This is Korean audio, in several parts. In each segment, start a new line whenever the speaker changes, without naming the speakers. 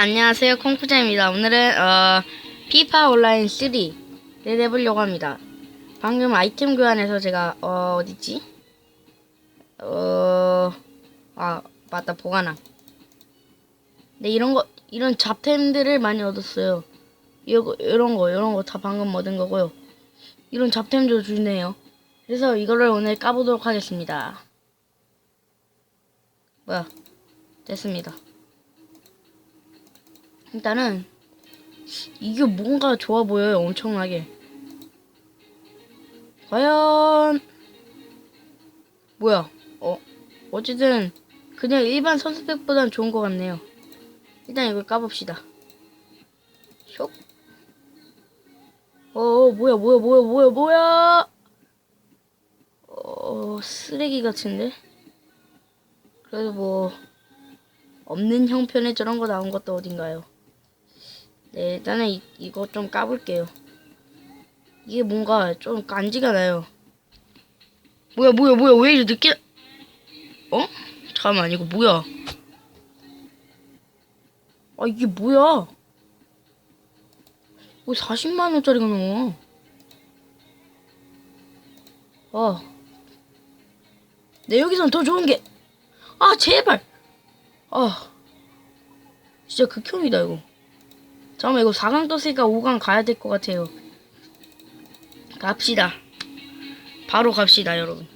안녕하세요. 콩쿠자입니다. 오늘은 어, 피파 온라인 3를 해보려고 합니다. 방금 아이템 교환해서 제가 어, 어딨지? 어, 아 맞다 보관함. 네 이런 거 이런 잡템들을 많이 얻었어요. 이거 이런 거 이런 거 다 방금 얻은 거고요. 이런 잡템도 주네요. 그래서 이거를 오늘 까보도록 하겠습니다. 뭐야? 됐습니다. 일단은 이게 뭔가 좋아 보여요 엄청나게 과연 뭐야 어 어쨌든 그냥 일반 선수백보단 좋은 것 같네요 일단 이걸 까봅시다 쇽 어, 뭐야, 뭐야, 뭐야, 뭐야, 뭐야! 어, 쓰레기 같은데? 그래도 뭐, 없는 형편에 저런 거 나온 것도 어딘가요? 네, 일단은 이, 이거 좀 까볼게요. 이게 뭔가 좀 간지가 나요. 뭐야, 뭐야, 뭐야, 왜 이렇게 늦게, 어? 잠깐만, 이거 뭐야? 아, 이게 뭐야? 왜 40만원짜리가 나와? 아. 내 여기선 더 좋은 게, 아, 제발! 아. 진짜 극혐이다, 이거. 잠깐만, 이거 4강 떴으니까 5강 가야 될 것 같아요. 갑시다. 바로 갑시다, 여러분.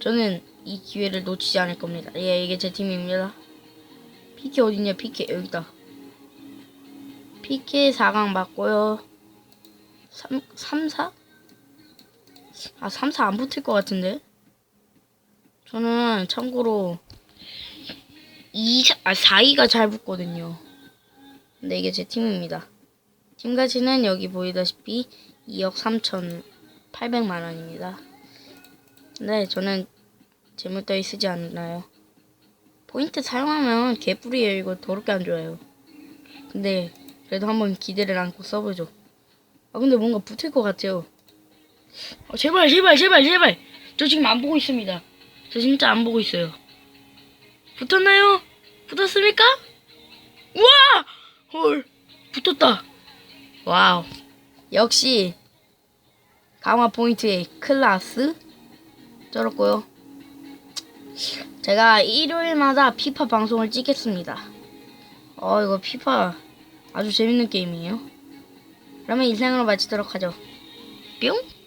저는 이 기회를 놓치지 않을 겁니다. 예, 이게 제 팀입니다. 피케 어딨냐, 피케. 여기다. 피케 4강 맞고요. 3, 3, 4? 아, 3, 4 안 붙을 것 같은데? 저는 참고로 2, 아, 4위가 잘 붙거든요. 근데 이게 제 팀입니다. 팀 가치는 여기 보이다시피 2억 3천 8백만 원입니다. 네, 저는 재물 따위 쓰지 않나요. 포인트 사용하면 개뿔이에요. 이거 더럽게 안 좋아요. 근데 그래도 한번 기대를 안고 써보죠. 아 근데 뭔가 붙을 것 같아요. 어, 제발 제발 제발 제발. 저 지금 안 보고 있습니다. 저 진짜 안 보고 있어요. 붙었나요? 붙었습니까? 헐, 붙었다. 와우. 역시 강화 포인트의 클라스 쩔었고요. 제가 일요일마다 피파 방송을 찍겠습니다. 어 이거 피파 아주 재밌는 게임이에요. 그러면 인생으로 마치도록 하죠. 뿅.